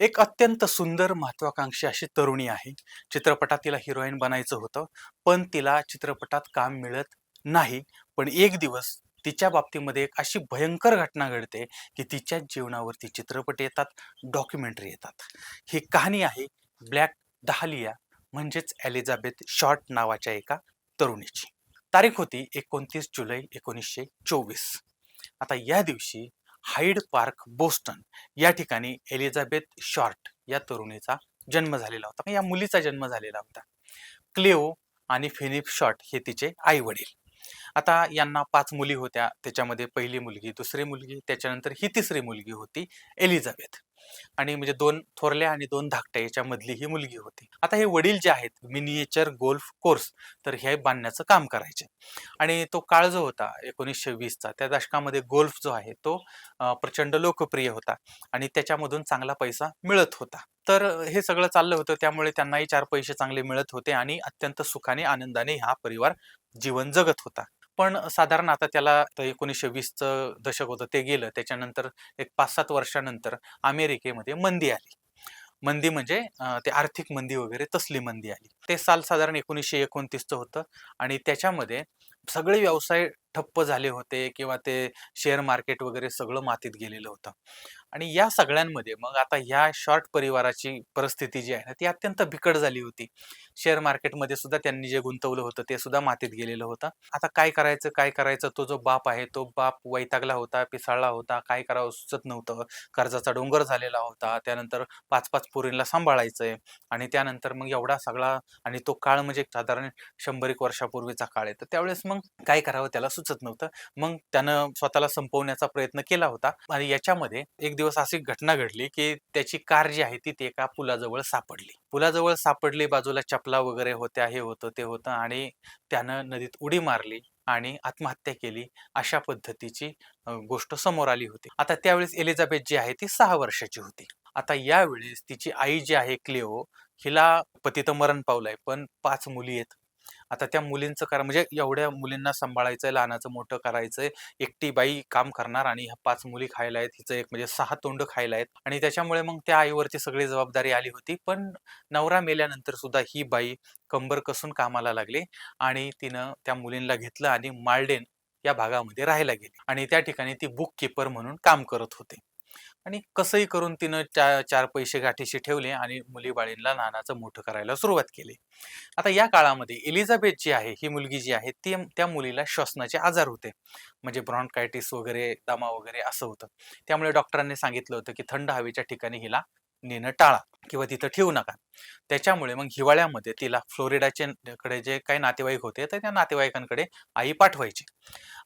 एक अत्यंत सुंदर महत्वाकांक्षी अशी तरुणी आहे. चित्रपटात तिला हिरोईन बनायचं होतं पण तिला चित्रपटात काम मिळत नाही. पण एक दिवस तिच्या बाबतीमध्ये एक अशी भयंकर घटना घडते की तिच्याच जीवनावरती चित्रपट येतात डॉक्युमेंटरी येतात. ही कहाणी आहे ब्लॅक दहालिया म्हणजेच एलिझाबेथ शॉर्ट नावाच्या एका तरुणीची. तारीख होती एकोणतीस जुलै एकोणीसशे चोवीस. आता या दिवशी हाईड पार्क बोस्टन या ठिकाणी एलिझाबेथ शॉर्ट या तरुणीचा जन्म झालेला होता. या मुलीचा जन्म झालेला होता. क्लेओ आणि फिनिप शॉर्ट हे तिचे आई वडील आता यांना पाच मुली होत्या. त्याच्यामध्ये पहिली मुलगी दुसरी मुलगी त्याच्यानंतर ही तिसरी मुलगी होती एलिझाबेथ. आणि म्हणजे दोन थोरल्या आणि दोन धाकट्या याच्यामधली ही मुलगी होती. आता हे वडील जे आहेत मिनिएचर गोल्फ कोर्स तर हे बांधण्याचं काम करायचे. आणि तो काळ जो होता एकोणीसशे वीसचा त्या दशकामध्ये गोल्फ जो आहे तो प्रचंड लोकप्रिय होता आणि त्याच्यामधून चांगला पैसा मिळत होता. तर हे सगळं चाललं होतं त्यामुळे त्यांनाही चार पैसे चांगले मिळत होते आणि अत्यंत सुखाने आनंदाने हा परिवार जीवन जगत होता. पण साधारण आता त्याला एकोणीसशे वीसचं दशक होतं ते गेलं. त्याच्यानंतर एक पाच सात वर्षानंतर अमेरिकेमध्ये मंदी आली. मंदी म्हणजे ते आर्थिक मंदी वगैरे तसली मंदी आली. ते साल साधारण एकोणीसशे एकोणतीसचं होतं आणि त्याच्यामध्ये सगळे व्यवसाय ठप्प झाले होते किंवा ते शेअर मार्केट वगैरे सगळं मातीत गेलेलं होतं. आणि या सगळ्यांमध्ये मग आता ह्या शॉर्ट परिवाराची परिस्थिती जी आहे ना ती अत्यंत बिकट झाली होती. शेअर मार्केटमध्ये सुद्धा त्यांनी जे गुंतवलं होतं ते सुद्धा मातीत गेलेलं होतं. आता काय करायचं काय करायचं? तो जो बाप आहे तो बाप वैतागला होता पिसाळला होता काय करावं सुचत नव्हतं. कर्जाचा डोंगर झालेला होता. त्यानंतर पाच पाच पोरींना सांभाळायचंय. आणि त्यानंतर मग एवढा सगळा आणि तो काळ म्हणजे साधारण शंभर एक वर्षापूर्वीचा काळ आहे. तर त्यावेळेस मग काय करावं? त्याला सुचत नव्हतं. मग त्यानं स्वतःला संपवण्याचा प्रयत्न केला होता. आणि याच्यामध्ये एक दिवस अशी घटना घडली की त्याची कार जी आहे ती ते एका पुलाजवळ सापडली. पुलाजवळ सापडली बाजूला चपला वगैरे होत्या हे होतं ते होतं आणि त्यानं नदीत उडी मारली आणि आत्महत्या केली अशा पद्धतीची गोष्ट समोर आली होती. आता त्यावेळेस एलिझाबेथ जी आहे ती सहा वर्षाची होती. आता यावेळेस तिची आई जी आहे क्लिओ हिला पती तर मरण पावलंय पण पाच मुली आहेत. आता त्या मुलींचं करा म्हणजे एवढ्या मुलींना सांभाळायचंय लहानाचं मोठं करायचंय एकटी बाई काम करणार आणि ह्या पाच मुली खायला आहेत हिचं एक म्हणजे सहा तोंड खायला आहेत आणि त्याच्यामुळे मग त्या आईवरती सगळी जबाबदारी आली होती. पण नवरा मेल्यानंतर सुद्धा ही बाई कंबर कसून कामाला लागली आणि तिनं त्या मुलींना घेतलं आणि मालडेन या भागामध्ये राहायला गेली आणि त्या ठिकाणी ती बुक किपर म्हणून काम करत होते. आणि कसंही करून तिनं चार चार पैसे गाठीशी ठेवले आणि मुलीबाळींना नानाचं मोठं करायला सुरुवात केली. आता या काळामध्ये एलिझाबेथ जी आहे ही मुलगी जी आहे ती त्या मुलीला श्वसनाचे आजार होते. म्हणजे ब्रॉन्कायटिस वगैरे दमा वगैरे असं होतं. त्यामुळे डॉक्टरांनी सांगितलं होतं की थंड हवेच्या ठिकाणी हिला नेणं टाळा. किंवा तिथं ठेवू नका. त्याच्यामुळे मग हिवाळ्यामध्ये तिला फ्लोरिडाचे कडे जे काही नातेवाईक होते तर त्या नातेवाईकांकडे आई पाठवायची.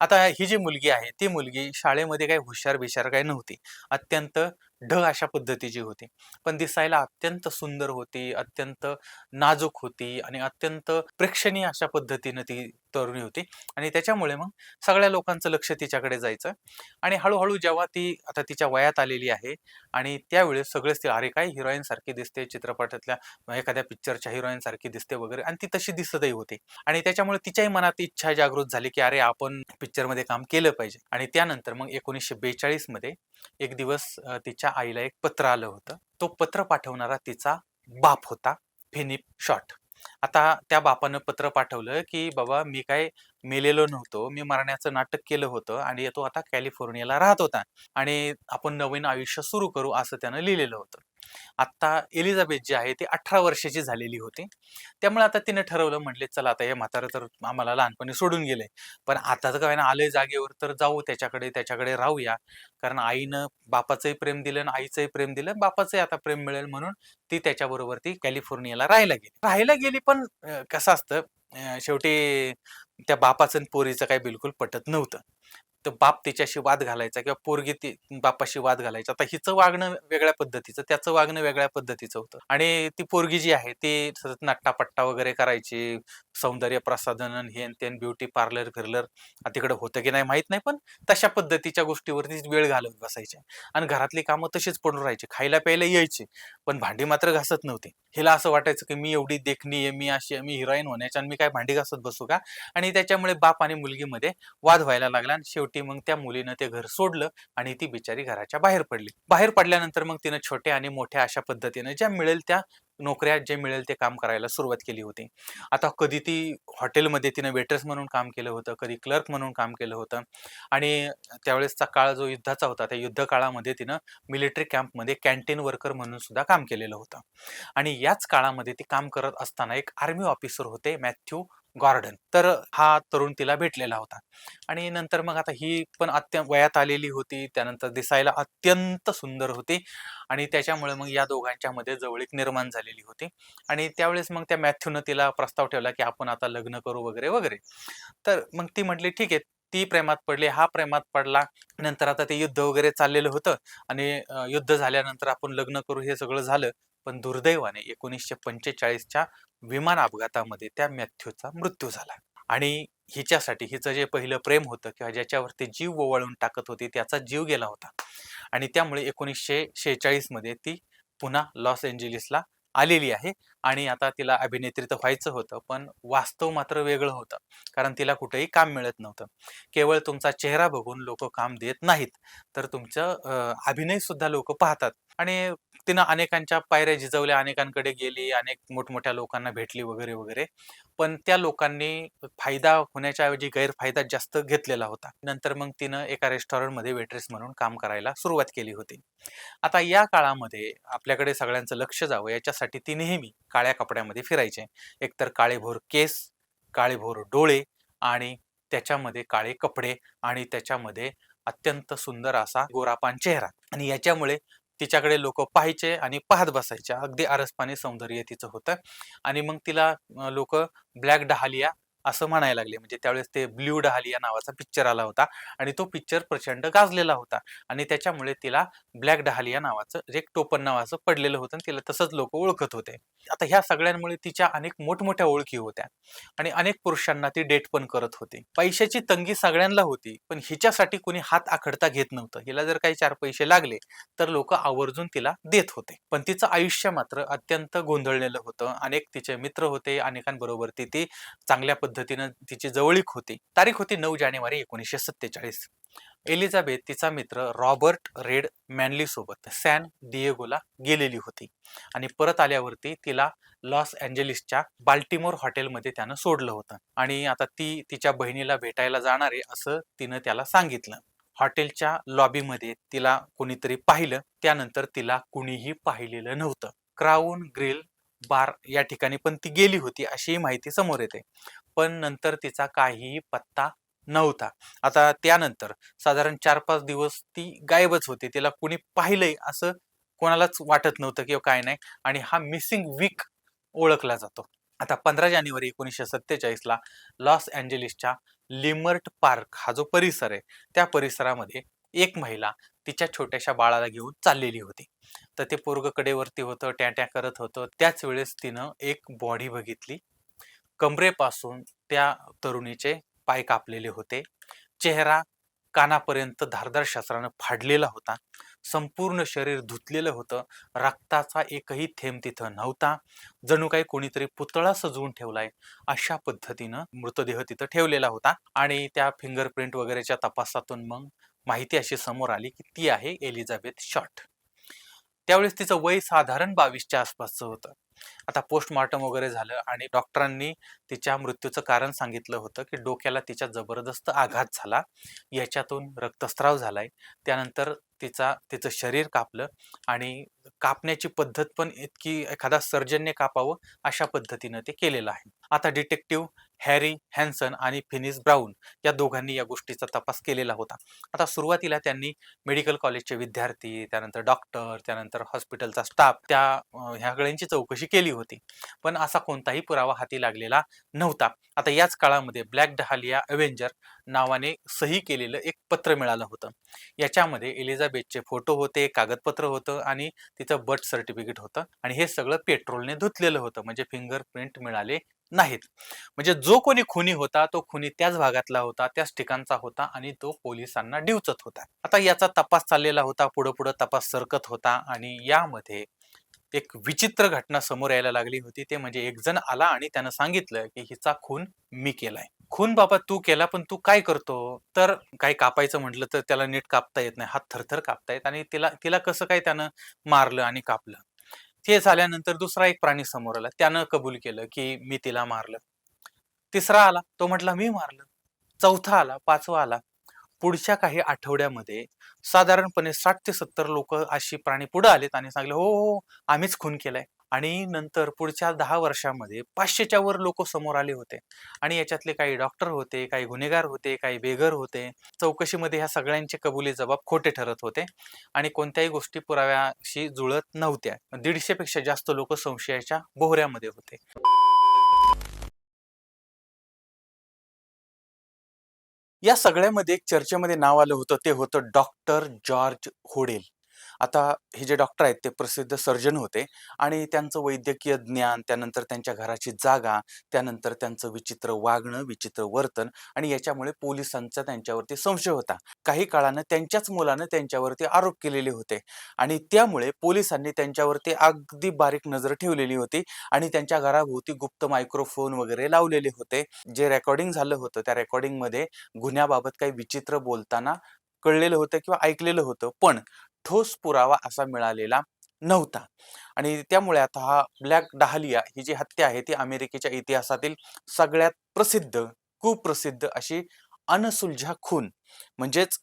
आता ही जी मुलगी आहे ती मुलगी शाळेमध्ये काही हुशार बिशार काही नव्हती. अत्यंत ढ अशा पद्धतीची होती. पण दिसायला अत्यंत सुंदर होती अत्यंत नाजूक होती आणि अत्यंत प्रेक्षणीय अशा पद्धतीनं ती तरुणी होती. आणि त्याच्यामुळे मग सगळ्या लोकांचं लक्ष तिच्याकडे जायचं. आणि हळूहळू जेव्हा ती आता तिच्या वयात आलेली आहे आणि त्यावेळेस सगळेच ते अरे काय हिरोईन सारखी दिसते चित्रपटातल्या एखाद्या पिक्चरच्या हिरोईन सारखी दिसते वगैरे आणि ती तशी दिसतही होती. आणि त्याच्यामुळे तिच्याही मनात इच्छा जागृत झाली की अरे आपण पिक्चरमध्ये काम केलं पाहिजे. आणि त्यानंतर मग एकोणीसशे बेचाळीसमध्ये एक दिवस तिच्या आईला एक पत्र आलं होतं. तो पत्र पाठवणारा तिचा बाप होता फिनिप शॉट. आता त्या बापानं पत्र पाठवलं की बाबा मी काय मेलेलो नव्हतो. मी मरण्याचं नाटक केलं होतं आणि तो आता कॅलिफोर्नियाला राहत होता आणि आपण नवीन आयुष्य सुरू करू असं त्यानं लिहिलेलं होतं. आता एलिझाबेथ जी आहे ती अठरा वर्षाची झालेली होती. त्यामुळे आता तिने ठरवलं म्हटले चला आता हे म्हातारं तर आम्हाला लहानपणी सोडून गेले. पण आता तर काय ना आलंय जागेवर तर जाऊ त्याच्याकडे त्याच्याकडे राहूया. कारण आईनं बापाचंही प्रेम दिलं आणि आईचंही प्रेम दिलं बापाचंही आता प्रेम मिळेल म्हणून ती त्याच्याबरोबर ती कॅलिफोर्नियाला राहायला गेली. राहायला गेली पण कसं असतं शेवटी त्या बापाचं आणि पोरीचं काही बिलकुल पटत नव्हतं. तर बाप तिच्याशी वाद घालायचा किंवा पोरगी ती बापाशी वाद घालायचा. आता हिचं वागणं वेगळ्या पद्धतीचं त्याचं वागणं वेगळ्या पद्धतीचं होतं. आणि ती पोरगी जी आहे ती सतत नट्टापट्टा वगैरे करायची सौंदर्य प्रसाधन हे तेन ब्युटी पार्लर फिरलर. तिकडे होतं की नाही माहीत नाही पण तशा पद्धतीच्या गोष्टीवरती वेळ घालवत बसायचे. आणि घरातली कामं तशीच पडून राहायची. खायला प्यायला यायचे पण भांडी मात्र घासत नव्हते. हिला असं वाटायचं की मी एवढी देखणी आहे मी अशी मी हिरोईन होण्याच्या आणि मी काय भांडी घासत बसू का? आणि त्याच्यामुळे बाप आणि मुलगीमध्ये वाद व्हायला लागला आणि शेवटी मग त्या मुलीनं ते घर सोडलं आणि ती बिचारी घराच्या बाहेर पडली. बाहेर पडल्यानंतर मग तिनं छोट्या आणि मोठ्या अशा पद्धतीनं ज्या मिळेल त्या नोकऱ्या जे मिळेल ते काम करायला सुरुवात केली होती. आता कधी ती हॉटेलमध्ये तिनं वेटर्स म्हणून काम केलं होतं कधी क्लर्क म्हणून काम केलं होतं आणि त्यावेळेसचा काळ जो युद्धाचा होता त्या युद्ध काळामध्ये तिनं मिलिटरी कॅम्पमध्ये कॅन्टीन वर्कर म्हणून सुद्धा काम केलेलं होतं. आणि याच काळामध्ये ती काम करत असताना एक आर्मी ऑफिसर होते मॅथ्यू गॉर्डन तर हा तरुण तिला भेटलेला होता. आणि नंतर मग आता ही पण अत्यंत वयात आलेली होती. त्यानंतर दिसायला अत्यंत सुंदर होती. आणि त्याच्यामुळे मग या दोघांच्या मध्ये जवळीक निर्माण झालेली होती. आणि त्यावेळेस मग त्या मॅथ्यूनं तिला प्रस्ताव ठेवला की आपण आता लग्न करू वगैरे वगैरे. तर मग ती म्हटली ठीक आहे. ती प्रेमात पडली. हा प्रेमात पडला. नंतर आता ते युद्ध वगैरे चाललेलं होतं. आणि युद्ध झाल्यानंतर आपण लग्न करू हे सगळं झालं. पण दुर्दैवाने एकोणीसशे पंचेचाळीसच्या विमान अपघातामध्ये त्या मॅथ्यूचा मृत्यू झाला. आणि हिच्यासाठी हिचं जे पहिलं प्रेम होतं किंवा ज्याच्यावरती जीव ओवाळून टाकत होती त्याचा जीव गेला होता. आणि त्यामुळे एकोणीसशे शेहेचाळीसमध्ये ती पुन्हा लॉस एंजेलिसला आलेली आहे. आणि आता तिला अभिनेत्री तर व्हायचं होतं पण वास्तव मात्र वेगळं होतं. कारण तिला कुठेही काम मिळत नव्हतं. केवळ तुमचा चेहरा बघून लोक काम देत नाहीत. तर तुमचं अभिनयसुद्धा अभिनय सुद्धा लोक पाहतात. आणि तिनं अनेकांच्या पायऱ्या झिजवल्या अनेकांकडे गेली अनेक मोठमोठ्या लोकांना भेटली वगैरे वगैरे. पण त्या लोकांनी फायदा होण्याच्या ऐवजी गैरफायदा जास्त घेतलेला होता. नंतर मग तिनं एका रेस्टॉरंटमध्ये वेट्रेस म्हणून काम करायला सुरुवात केली होती. आता या काळामध्ये आपल्याकडे सगळ्यांचं लक्ष जावं याच्यासाठी ती नेहमी काळ्या कपड्यामध्ये फिरायचे. एकतर काळेभोर केस काळेभोर डोळे आणि त्याच्यामध्ये काळे कपडे आणि त्याच्यामध्ये अत्यंत सुंदर असा गोरापान चेहरा. आणि याच्यामुळे तिच्याकडे लोक पाहायचे आणि पाहत बसायचे. अगदी आरसपाने सौंदर्य तिचं होतं. आणि मग तिला लोक ब्लॅक डहालिया असं म्हणायला लागले. म्हणजे त्यावेळेस ते ब्ल्यू डहालिया नावाचा पिक्चर आला होता आणि तो पिक्चर प्रचंड गाजलेला होता आणि त्याच्यामुळे तिला ब्लॅक डहालिया नावाचं जे एक टोपण नावाचं पडलेलं होतं आणि तिला तसंच लोक ओळखत होते. आता ह्या सगळ्यांमुळे तिच्या अनेक मोठमोठ्या ओळखी होत्या आणि अनेक पुरुषांना ती डेट पण करत होती. पैशाची तंगी सगळ्यांना होती पण हिच्यासाठी कोणी हात आखडता घेत नव्हतं. हिला जर काही चार पैसे लागले तर लोक आवर्जून तिला देत होते. पण तिचं आयुष्य मात्र अत्यंत गोंधळलेलं होतं. अनेक तिचे मित्र होते अनेकांबरोबर ती ती चांगल्या पद्धतीने पद्धतीनं तिची जवळीक होती. तारीख होती नऊ जानेवारी एकोणीसशे सत्तेचाळीस. एलिझाबेथ तिचा मित्र रॉबर्ट रेड मॅनली सोबत सॅन डिएगोला गेलेली होती आणि परत आल्यावरती तिला लॉस अँजेलिसच्या बाल्टिमोर हॉटेलमध्ये त्यानं सोडलं होतं आणि आता ती तिच्या बहिणीला भेटायला जाणार आहे असं तिनं त्याला सांगितलं. हॉटेलच्या लॉबीमध्ये तिला कोणीतरी पाहिलं त्यानंतर तिला कुणीही पाहिलेलं नव्हतं. क्राऊन ग्रिल बार या ठिकाणी पण ती गेली होती अशी माहिती समोर येते. पण नंतर तिचा काहीही पत्ता नव्हता. आता त्यानंतर साधारण चार पाच दिवस ती गायबच होती. तिला कुणी पाहिलंय असं कोणालाच वाटत नव्हतं किंवा काय नाही आणि हा मिसिंग वीक ओळखला जातो. आता पंधरा जानेवारी एकोणीसशे सत्तेचाळीसला लॉस अँजेलिसच्या लिमर्ट पार्क हा जो परिसर आहे त्या परिसरामध्ये एक महिला तिच्या छोट्याशा बाळाला घेऊन चाललेली होती. तर ते पोरग कडेवरती होतं ट्या ट्या करत होतं. त्याच वेळेस तिनं एक बॉडी बघितली. कमरेपासून त्या तरुणीचे पाय कापलेले होते. चेहरा कानापर्यंत धारदार शस्त्रानं फाडलेला होता. संपूर्ण शरीर धुतलेलं होतं. रक्ताचा एकही थेंब तिथं नव्हता. जणू काही कोणीतरी पुतळा सजवून ठेवलाय अशा पद्धतीनं मृतदेह तिथं ठेवलेला होता. आणि त्या फिंगरप्रिंट वगैरेच्या तपासातून मग माहिती अशी समोर आली की ती आहे एलिझाबेथ शॉट. त्यावेळेस तिचं वय साधारण बावीसच्या आसपासचं होतं. आता पोस्टमॉर्टम वगैरे झालं आणि डॉक्टरांनी तिच्या मृत्यूचं कारण सांगितलं होतं की डोक्याला तिच्या जबरदस्त आघात झाला. याच्यातून रक्तस्राव झालाय. त्यानंतर तिचा तिचं शरीर कापलं आणि कापण्याची पद्धत पण इतकी एखादा सर्जनने कापावं अशा पद्धतीनं ते केलेलं आहे. आता डिटेक्टिव्ह हॅरी हॅन्सन आणि फिनिस ब्राऊन या दोघांनी या गोष्टीचा तपास केलेला होता. आता सुरुवातीला त्यांनी मेडिकल कॉलेजचे विद्यार्थी त्यानंतर डॉक्टर त्यानंतर हॉस्पिटलचा स्टाफ त्या ह्या सगळ्यांची चौकशी केली होती. पण असा कोणताही पुरावा हाती लागलेला नव्हता. आता याच काळामध्ये ब्लॅक डहालिया अव्हेंजर नावाने सही केलेलं एक पत्र मिळालं होतं. याच्यामध्ये एलिझाबेथचे फोटो होते कागदपत्र होतं आणि तिचं बर्थ सर्टिफिकेट होतं आणि हे सगळं पेट्रोलने धुतलेलं होतं म्हणजे फिंगरप्रिंट मिळाले नाहीत. म्हणजे जो कोणी खुनी होता तो खुनी त्याच भागातला होता त्याच ठिकाणचा होता आणि तो पोलिसांना डिवचत होता. आता याचा तपास चाललेला होता पुढं पुढं तपास सरकत होता आणि यामध्ये एक विचित्र घटना समोर यायला लागली होती. ते म्हणजे एक जण आला आणि त्यानं सांगितलं की हिचा खून मी केलाय. खून बाबा तू केला पण तू काय करतो? तर काही कापायचं म्हटलं तर त्याला नीट कापता येत नाही. हात थरथर कापतायत आणि तिला तिला कसं काय त्यानं मारलं आणि कापलं? ते झाल्यानंतर दुसरा एक प्राणी समोर आला. त्यानं कबूल केलं की मी तिला मारलं. तिसरा आला. तो म्हटला मी मारलं. चौथा आला. पाचवा आला. पुढच्या काही आठवड्यामध्ये साधारणपणे साठ ते सत्तर लोक अशी प्राणी पुढे आलेत आणि सांगले हो, हो हो आम्हीच खून केलाय. आणि नंतर पुढच्या दहा वर्षामध्ये पाचशेच्या वर लोक समोर आले होते. आणि याच्यातले काही डॉक्टर होते काही गुन्हेगार होते काही बेघर होते. चौकशीमध्ये ह्या सगळ्यांचे कबुली जबाब खोटे ठरत होते. आणि कोणत्याही गोष्टी पुराव्याशी जुळत नव्हत्या. दीडशे पेक्षा जास्त लोक संशयाच्या बोहऱ्यामध्ये होते. या सगळ्यामध्ये एक चर्चेमध्ये नाव आलं होतं ते होतं डॉक्टर जॉर्ज होडेल. आता हे जे डॉक्टर आहेत ते प्रसिद्ध सर्जन होते आणि त्यांचं वैद्यकीय ज्ञान त्यानंतर त्यांच्या घराची जागा त्यानंतर त्यांचं विचित्र वागणं विचित्र वर्तन आणि याच्यामुळे पोलिसांचा त्यांच्यावरती संशय होता. काही काळानं त्यांच्याच मुलानं त्यांच्यावरती आरोप केलेले होते आणि त्यामुळे पोलिसांनी त्यांच्यावरती अगदी बारीक नजर ठेवलेली होती आणि त्यांच्या घराभोवती गुप्त मायक्रोफोन वगैरे लावलेले होते. जे रेकॉर्डिंग झालं होतं त्या रेकॉर्डिंगमध्ये गुन्ह्याबाबत काही विचित्र बोलताना कळलेलं होतं किंवा ऐकलेलं होतं. पण ठोस पुरावा असा मिळालेला नव्हता. आणि त्यामुळे आता हा ब्लॅक डहालिया ही जी हत्या आहे ती अमेरिकेच्या इतिहासातील सगळ्यात प्रसिद्ध कुप्रसिद्ध अशी अनसुलझा खून म्हणजेच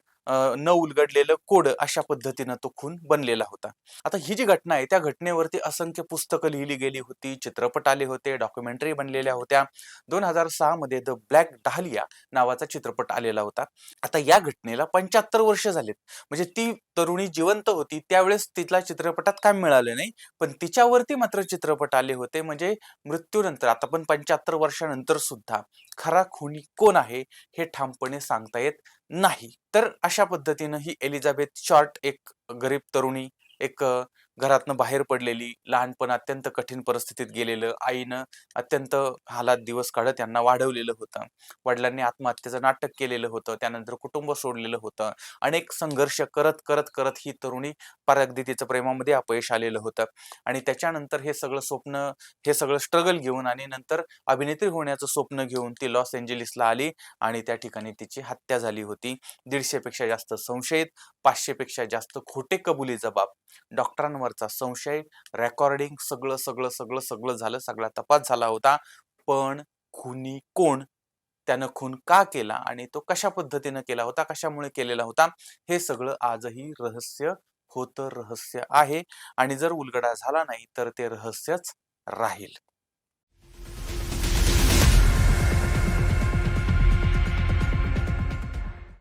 न उलगडलेलं कोड अशा पद्धतीनं तो खून बनलेला होता. आता ही जी घटना आहे त्या घटनेवरती असंख्य पुस्तकं लिहिली गेली होती चित्रपट आले होते डॉक्युमेंटरी बनलेल्या होत्या. दोन हजार सहा मध्ये द ब्लॅक डहालिया नावाचा चित्रपट आलेला होता. आता या घटनेला पंच्याहत्तर वर्ष झालेत. म्हणजे ती तरुणी जिवंत होती त्यावेळेस तिला चित्रपटात काम मिळालं नाही. पण तिच्यावरती मात्र चित्रपट आले होते म्हणजे मृत्यूनंतर आता पण पंच्याहत्तर वर्षानंतर सुद्धा. खरा खुनी कोण आहे हे ठामपणे सांगता येत नाही. तर अशा पद्धतीनं ही एलिझाबेथ शॉर्ट एक गरीब तरुणी एक घरातनं बाहेर पडलेली लहानपण अत्यंत कठीण परिस्थितीत गेलेलं आईनं अत्यंत हालात दिवस काढत त्यांना वाढवलेलं होतं. वडिलांनी आत्महत्येचं नाटक केलेलं होतं त्यानंतर कुटुंब सोडलेलं होतं. अनेक संघर्ष करत करत करत ही तरुणी पार तिचं प्रेमामध्ये अपयश आलेलं होतं. आणि त्याच्यानंतर हे सगळं स्वप्न हे सगळं स्ट्रगल घेऊन आणि नंतर अभिनेत्री होण्याचं स्वप्न घेऊन ती लॉस एंजेलिसला आली आणि त्या ठिकाणी तिची हत्या झाली होती. दीडशेपेक्षा जास्त संशयित पाचशेपेक्षा जास्त खोटे कबुली जबाब डॉक्टरांवर डॉक्टरांवरचा संशय रेकॉर्डिंग सगळं सगळं सगळं सगळं झालं सगळा तपास झाला होता. पण खुनी कोण? त्यानं खून का केला? आणि तो कशा पद्धतीनं केला होता? कशामुळे केलेला होता? हे सगळं आजही रहस्य होतं रहस्य आहे. आणि जर उलगडा झाला नाही तर ते रहस्यच राहील.